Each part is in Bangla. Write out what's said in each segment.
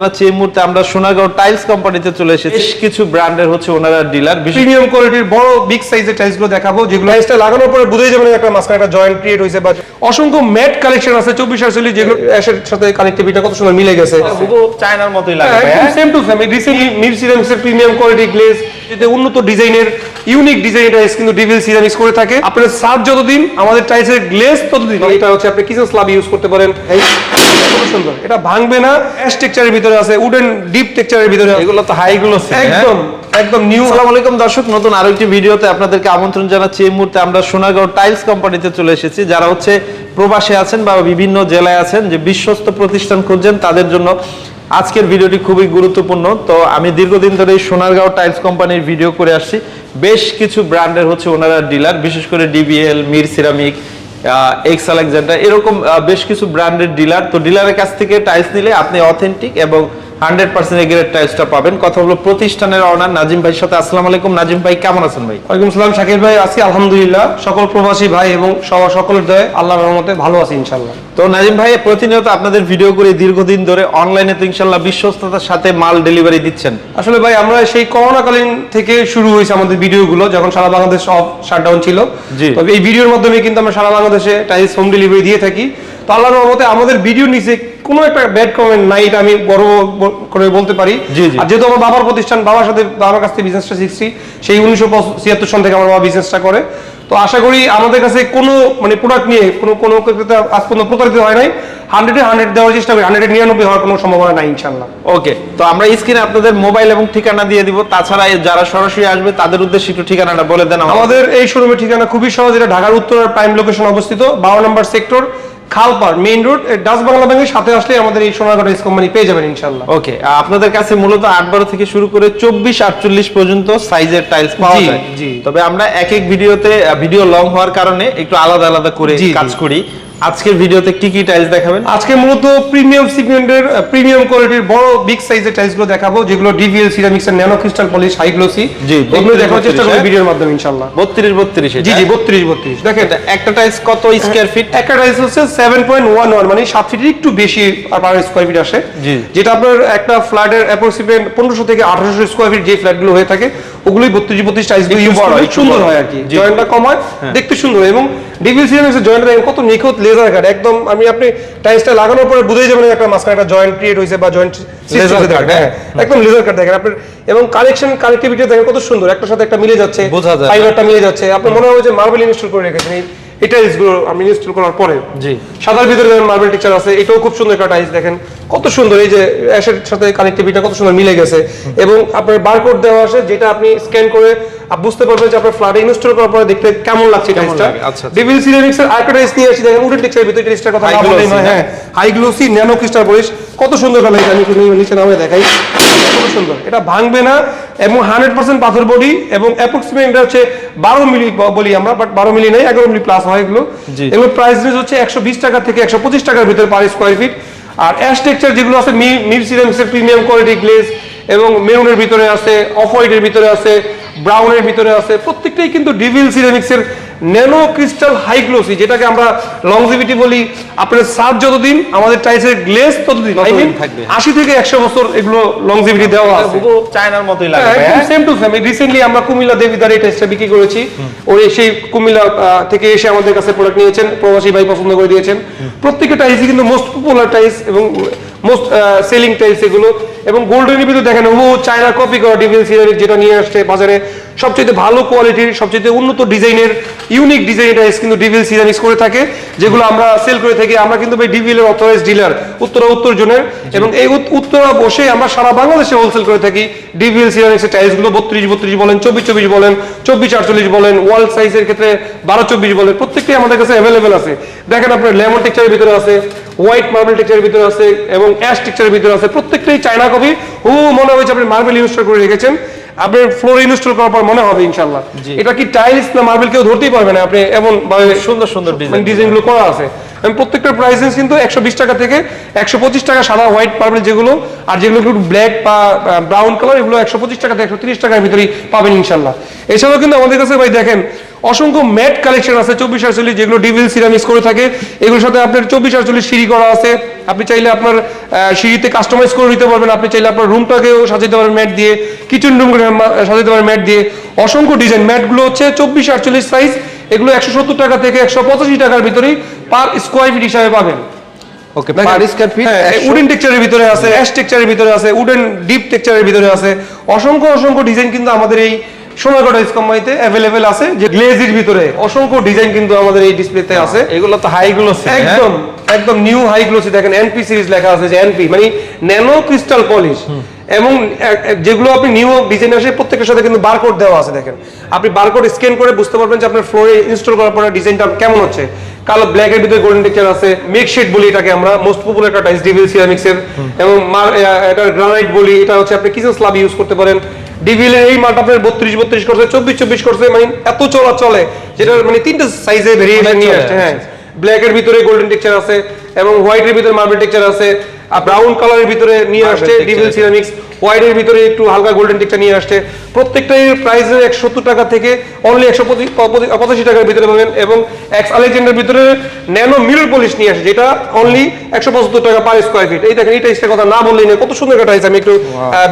জানাচ্ছি এই মুহূর্তে আমরা সোনাগাঁও টাইলস কোম্পানিতে চলে এসেছি। বেশ কিছু ব্র্যান্ডের হচ্ছে ওনারা ডিলার। প্রিমিয়াম কোয়ালিটির বড় বিগ সাইজের টাইলসগুলো দেখাবো যেগুলো টাইলসটা লাগানোর পরে বুঝেই যাবেন একটা মাঝখানে একটা জয়েন্ট ক্রিয়েট হয়েছে বা অসংখ্য ম্যাট কালেকশন আছে চব্বিশ আটচল্লিশ যেগুলো অ্যাশের সাথে কানেক্টিভিটা কত সুন্দর মিলে গেছে। চায়নার মতোই লাগে? Same to same recently Mir সিরামিক্সের premium quality glaze যেটা উন্নত ডিজাইনের ইউনিক ডিজাইন টাইলস কিন্তু ডিভিল সিরামিক্স করে থাকে। আপনার সার যতদিন আমাদের টাইলসের গ্লেজ ততদিন। এটা হচ্ছে আপনি কিচেন স্ল্যাব ইউজ করতে পারেন। সুন্দর। এটা ভাঙবে না অ্যাশ টেক্সচারের ভিতরে আছে উডেন ডিপ টেক্সচারের ভিতরে এগুলো তো হাই গুলো একদম একদম নিউ আসসালামু আলাইকুম দর্শক নতুন আরও একটি ভিডিওতে আপনাদেরকে আমন্ত্রণ জানাচ্ছি। এই মুহূর্তে আমরা সোনাগাঁও টাইলস কোম্পানিতে চলে এসেছি। যারা হচ্ছে প্রবাসে আছেন বা বিভিন্ন জেলায় আছেন যে বিশ্বস্ত প্রতিষ্ঠান খুঁজছেন তাদের জন্য আজকের ভিডিওটি খুবই গুরুত্বপূর্ণ। তো আমি দীর্ঘদিন ধরে এই সোনারগাঁও টাইলস কোম্পানির ভিডিও করে আসছি। বেশ কিছু ব্র্যান্ডের হচ্ছে ওনারা ডিলার, বিশেষ করে DBL Mir ceramic X Alexander, এরকম বেশ কিছু ব্র্যান্ডের ডিলার। তো ডিলারের কাছ থেকে টাইলস নিলে আপনি অথেন্টিক এবং হান্ড্রেড পার্সেন্ট এগ্রেড টাইলসটা পাবেন। কথা হলো প্রতিষ্ঠানের অনার নাজিম ভাইয়ের সাথে। আসসালামু আলাইকুম নাজিম ভাই কেমন আছেন ভাই? ওয়ালাইকুম সালাম ভাই আছি আলহামদুলিল্লাহ। সকল প্রবাসী ভাই এবং সকলের দয়ে আল্লাহর রহমতে ভালো আছি ইনশাল্লাহ তো নাজিম ভাই প্রতিনিয়ত আপনাদের ভিডিও করে দীর্ঘদিন ধরে অনলাইনে তো ইনশাল্লাহ বিশ্বস্ততার সাথে মাল ডেলিভারি দিচ্ছেন। আসলে ভাই আমরা সেই করোনাকালীন থেকে শুরু হয়েছে আমাদের ভিডিওগুলো যখন সারা বাংলাদেশ সব শাটডাউন ছিল। তবে এই ভিডিওর মাধ্যমে কিন্তু আমরা সারা বাংলাদেশে টাইলস হোম ডেলিভারি দিয়ে থাকি। তো আল্লাহর রহমতে আমাদের ভিডিও নিচে কোনো একটা ব্যাড কমেন্ট নাই এটা আমি বড় ব- করে বলতে পারি। আর যেহেতু আমার বাবার প্রতিষ্ঠান বাবার সাথে বাবার কাছ থেকে বিজনেসটা শিখছি সেই উনিশশো ছিয়াত্তর সন থেকে আমার বাবা বিজনেসটা করে। তো আশা করি আমাদের কাছে কোনো মানে প্রোডাক্ট নিয়ে কোনো কোনো আজ পর্যন্ত প্রতারিত হয় নাই। হান্ড্রেডে হান্ড্রেড দেওয়ার চেষ্টা করি হান্ড্রেডে নিরানব্বই হওয়ার কোনো সম্ভাবনা নাই ইনশাল্লাহ ওকে তো আমরা স্ক্রিনে আপনাদের মোবাইল এবং ঠিকানা দিয়ে দিব। তাছাড়া যারা সরাসরি আসবে তাদের উদ্দেশ্যে একটু ঠিকানাটা বলে দেন আমাদের। আমাদের এই শোরুমের ঠিকানা খুবই সহজ এটা ঢাকার উত্তরের প্রাইম লোকেশন অবস্থিত বারো নম্বর সেক্টর খালপার মেইন রোড ডাচ বাংলা ব্যাংকের সাথে আসলে আমাদের এই সোনারগাঁও ইস কোম্পানি পেয়ে যাবেন ইনশাল্লাহ ওকে আপনাদের কাছে মূলত আট বারো থেকে শুরু করে চব্বিশ আটচল্লিশ পর্যন্ত সাইজের টাইলস পাওয়া যায়। তবে আমরা এক এক ভিডিওতে ভিডিও লং হওয়ার কারণে একটু আলাদা আলাদা করে কাজ করি। আজকের ভিডিওতে কি কি টাইলস দেখাবেন? আজকে মূলত প্রিমিয়াম সিগমেন্টের প্রিমিয়াম কোয়ালিটির বড় বিগ সাইজের টাইলসগুলো দেখাবো যেগুলো ডিভিএল সিরামিক্স এর nano crystal polish high glossy জি, এগুলো 32, দেখার চেষ্টা করব হ্যাঁ? ভিডিওর মাধ্যমে ইনশাল্লাহ বত্রিশ বত্রিশ জি জি বত্রিশ বত্রিশ। দেখেন একটা টাইলস কত স্কোয়ার ফিট একটা টাইলস হচ্ছে সেভেন পয়েন্ট ওয়ান ওয়ান মানে সাত ফিটের একটু বেশি পার স্কোয়ার ফিট আসে। জি। যেটা আপনার একটা ফ্ল্যাটের অ্যাপ্রক্সিমেট পনেরোশো থেকে আঠারোশো স্কোয়ার ফিট যে ফ্ল্যাটগুলো হয়ে থাকে ওগুলোই বত্রিশ বত্রিশ দিয়ে বড়, হয় সুন্দর হয় আর কি। জয়েন্টটা কম হয় দেখতে সুন্দর। এবং ডিভিল দেখেন কত নিখুঁত লেজার কাট একদম আমি আপনি টাইসটা লাগানোর পরে বুঝেই যাবেন একটা মাঝখানে একটা জয়েন্ট ক্রিয়েট হয়েছে বা জয়েন্ট লেজার কাট হ্যাঁ একদম লেজার কাট দেখেন। আপনার এবং কালেকশন কানেক্টিভিটি দেখেন কত সুন্দর। একটার সাথে একটা মিলে যাচ্ছে। বোঝা ফাইবারটা মিলে যাচ্ছে। আপনার মনে হবে যে মার্বেল ইনস্টল করে রেখেছেন। এই টাইলসগুলো আমি ইনস্টল করার পরে। জি। সাদার ভিতরে মার্বেল টেক্সচার আছে এটাও খুব সুন্দর একটা টাইলস দেখেন কত সুন্দর এই যে অ্যাশের সাথে কত সুন্দর মিলে গেছে। এবং আপনার বারকোড দেওয়া আছে যেটা আপনি স্ক্যান করে বুঝতে পারবেন যে আপনার ফ্ল্যাটে ইনস্টল করার পরে দেখতে কেমন লাগছে টাইলসটা। ডিভিল সিরামিক্স এর আরেকটা টাইলস নিয়ে আসি দেখেন উডেন টেক্সচার ভিতরে টাইলসটার কথা High না বললেই নয়, হ্যাঁ high glossy nano crystal polish কত সুন্দর কালার আমি নিচে- নিচে নামে দেখাই। কত সুন্দর এটা ভাঙবে না এবং হান্ড্রেড পার্সেন্ট পাথর বডি এবং অ্যাপ্রক্সিমেটলি হচ্ছে বারো মিলি বলি আমরা বাট বারো মিলি নেই এগারো মিলি প্লাস হয় এগুলো। এগুলোর এগুলো প্রাইস রেঞ্জ হচ্ছে একশো বিশ টাকা থেকে একশো পঁচিশ টাকার ভিতরে পার স্কোয়ার ফিট আর অ্যাশ টেক্সচার যেগুলো আছে মির সিরামিক্সের প্রিমিয়াম কোয়ালিটি গ্লেস এবং মেরুনের ভিতরে আছে অফ হোয়াইটের ভিতরে আছে ব্রাউনের ভিতরে আছে প্রত্যেকটাই কিন্তু ডিভিল সিরামিক্সের ন্যানো ক্রিস্টাল হাই গ্লোসি যেটাকে আমরা লংজিভিটি বলি। আপনার সার যতদিন আমাদের টাইসের গ্লেজ ততদিন আই মিন থাকবে। আশি থেকে একশো বছর এগুলো লংজিভিটি দেওয়া আছে। হুবহু চায়নার মতোই লাগে হ্যাঁ, একদম হ্যাঁ? সেম টু সেম রিসেন্টলি আমরা কুমিল্লা দেবিদার এই টেস্টটা বিক্রি করেছি। ওই সেই কুমিল্লা থেকে এসে আমাদের কাছে প্রোডাক্ট নিয়েছেন। প্রবাসী ভাই পছন্দ করে দিয়েছেন। প্রত্যেকটা টাইলসই কিন্তু মোস্ট পপুলার টাইলস এবং মোস্ট সেলিং টাইলস এগুলো। এবং গোল্ডেন ভিতরে দেখেন ও চায়না কপি করা ডিভিল সিরামিক যেটা নিয়ে আসছে বাজারে। সবচেয়ে ভালো কোয়ালিটির সবচেয়ে উন্নত ডিজাইনের ইউনিক ডিজাইন এটা কিন্তু ডিভিল সিজন করে থাকে যেগুলো আমরা সেল করে থাকি। আমরা কিন্তু ভাই ডিভিলের অথরাইজ ডিলার উত্তরা উত্তর জোনের এবং এই উত্তর বসে আমরা সারা বাংলাদেশে হোলসেল করে থাকি। ডিভিএল সিরামিক্সের টাইলসগুলো বত্রিশ বত্রিশ বলেন চব্বিশ চব্বিশ বলেন চব্বিশ আটচল্লিশ বলেন ওয়াল সাইজের ক্ষেত্রে বারো চব্বিশ বলেন প্রত্যেকটাই আমাদের কাছে অ্যাভেলেবেল আছে। দেখেন আপনার লেমন টেক্সচারের ভিতরে আছে হোয়াইট মার্বেল টেক্সচারের ভিতরে আছে এবং অ্যাশ টেক্সচারের ভিতরে আছে। প্রত্যেকটাই চায়না কপি হু মনে হয়েছে আপনি মার্বেল ইনস্টল করে রেখেছেন। আপনার ফ্লোর ইনস্টল করার পর মনে হবে ইনশাল্লাহ এটা কি টাইলস না মার্বেল কেউ ধরতেই পারবে না আপনি এমন ভাবে সুন্দর সুন্দর ডিজাইনগুলো করা আছে। এবং প্রত্যেকটা প্রাইস রেঞ্জ কিন্তু একশো বিশ টাকা থেকে একশো পঁচিশ টাকা সাদা হোয়াইট মার্বেল যেগুলো আর যেগুলো একটু ব্ল্যাক বা ব্রাউন কালার এগুলো একশো পঁচিশ টাকা থেকে একশো তিরিশ টাকার ভিতরেই পাবেন ইনশাল্লাহ এছাড়াও কিন্তু আমাদের কাছে ভাই দেখেন অসংখ্য ম্যাট কালেকশন আছে চব্বিশ আটচল্লিশ যেগুলো ডিভিল সিরামিক্স করে থাকে। এগুলোর সাথে আপনার চব্বিশ আটচল্লিশ সিঁড়ি করা আছে। আপনি চাইলে আপনার সিঁড়িতে কাস্টমাইজ করে নিতে পারবেন। আপনি চাইলে আপনার রুমটাকেও সাজাতে পারেন ম্যাট দিয়ে কিচেন রুম সাজাতে পারেন ম্যাট দিয়ে। অসংখ্য ডিজাইন ম্যাটগুলো হচ্ছে চব্বিশ আটচল্লিশ সাইজ এগুলো একশো সত্তর টাকা থেকে একশো পঁচাশি টাকার ভিতরেই পার স্কোয়ার ফিট হিসাবে পাবেন। Okay per square feet wooden টেক্সচারের ভিতরে আছে অ্যাশ টেক্সচারের ভিতরে আছে উডেন ডিপ টেক্সচারের ভিতরে আছে। অসংখ্য অসংখ্য ডিজাইন কিন্তু আমাদের এই সোনারগড় টাইলস কোম্পানিতে অ্যাভেলেবেল আছে যে গ্লেজির ভিতরে। অসংখ্য ডিজাইন কিন্তু আমাদের এই ডিসপ্লেতে আছে। এগুলো তো হাই গুলো একদম একদম নিউ হাই গ্লোসি দেখেন এনপি সিরিজ লেখা আছে যে এনপি মানে ন্যানো ক্রিস্টাল পলিশ এবং যেগুলো আপনি নিউ ডিজাইন আসে প্রত্যেকের সাথে কিন্তু বারকোড দেওয়া আছে দেখেন। আপনি বারকোড স্ক্যান করে বুঝতে পারবেন যে আপনার ফ্লোরে ইনস্টল করার পরে ডিজাইনটা কেমন হচ্ছে। কালো ব্ল্যাক এর ভিতরে গোল্ডেন টেক্সচার আছে। মেক শেড বলি এটাকে আমরা। মোস্ট পপুলার একটা টাইস ডিভিল সিরামিক্স এর এবং এটা গ্রানাইট বলি। এটা হচ্ছে আপনি কিচেন স্ল্যাব ইউজ করতে পারেন। ডিভিল এর এই মালটা আপনার বত্রিশ বত্রিশ করছে চব্বিশ চব্বিশ করছে মানে এত চলা চলে যেটা মানে তিনটা সাইজে ভেরিয়েশন নিয়ে আসছে হ্যাঁ। ব্ল্যাক এর ভিতরে গোল্ডেন টেক্সচার আছে এবং হোয়াইট এর ভিতরে মার্বেল টেক্সচার আছে। ব্রাউন কালারের ভিতরে নিয়ে আসছে ডিভিল সিরামিক্স হোয়াইট এর ভিতরে একটু হালকা গোল্ডেন টেক্সচার নিয়ে আসছে। প্রত্যেকটাই প্রাইস একশো সত্তর টাকা থেকে অনলি একশো পঁচাশি টাকার ভিতরে পাবেন এবং এক্স আলেকজান্ডার ভিতরে ন্যানো মিরর পলিশ নিয়ে আসে যেটা অনলি একশো পঁচাত্তর টাকা পার স্কোয়ার ফিট এই দেখেন এই টাইসটার কথা না বললেই না কত সুন্দর একটা টাইস আমি একটু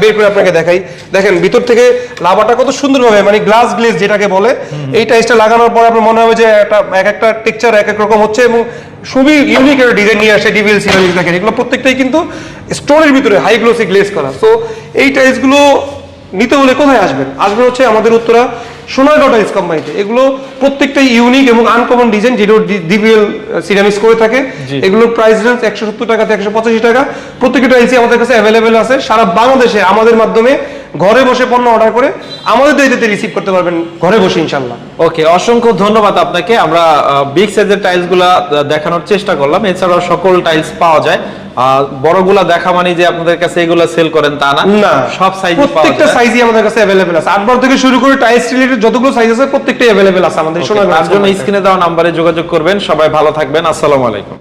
বের করে আপনাকে দেখাই। দেখেন ভিতর থেকে লাভাটা কত সুন্দরভাবে মানে গ্লাস গ্লেজ যেটাকে বলে এই টাইসটা লাগানোর পর আপনার মনে হবে যে একটা এক একটা টেক্সচার এক এক রকম হচ্ছে এবং খুবই ইউনিক একটা ডিজাইন নিয়ে আসে ডিভিএল সিরামিক্স দেখেন। এগুলো প্রত্যেকটাই কিন্তু স্টোনের ভিতরে হাই গ্লোসি গ্লেজ করা। সো এই টাইলসগুলো নিতে হলে কোথায় আসবেন? আসবেন হচ্ছে আমাদের উত্তরা সোনারগাঁও টাইলস কোম্পানিতে এগুলো প্রত্যেকটাই ইউনিক এবং আনকমন ডিজাইন যেগুলো ডিভিএল সিরামিক্স করে থাকে। এগুলোর প্রাইস রেঞ্জ একশো সত্তর টাকা থেকে একশো পঁচাশি টাকা। প্রত্যেকটা টাইলসই আমাদের কাছে অ্যাভেলেবেল আছে। সারা বাংলাদেশে আমাদের মাধ্যমে ঘরে বসে পণ্য অর্ডার করে আমাদের দায়িত্বে রিসিভ করতে পারবেন ঘরে বসে ইনশাল্লাহ ওকে অসংখ্য ধন্যবাদ আপনাকে। আমরা বিগ সাইজের টাইলসগুলা আহ, দেখানোর চেষ্টা করলাম। এছাড়াও সকল টাইলস পাওয়া যায়। আর বড়গুলা দেখা মানে যে আপনাদের কাছে এগুলা সেল করেন তা না। না সব সাইজ প্রত্যেকটা সাইজই আমাদের কাছে অ্যাভেলেবেল আছে। আটবার থেকে শুরু করে টাইলস রিলেটেড যতগুলো সাইজ আছে প্রত্যেকটাই অ্যাভেলেবেল আছে আমাদের। সোনারগাঁও জন্য স্ক্রিনে দেওয়া নাম্বারে যোগাযোগ করবেন। সবাই ভালো থাকবেন। আসসালামু আলাইকুম।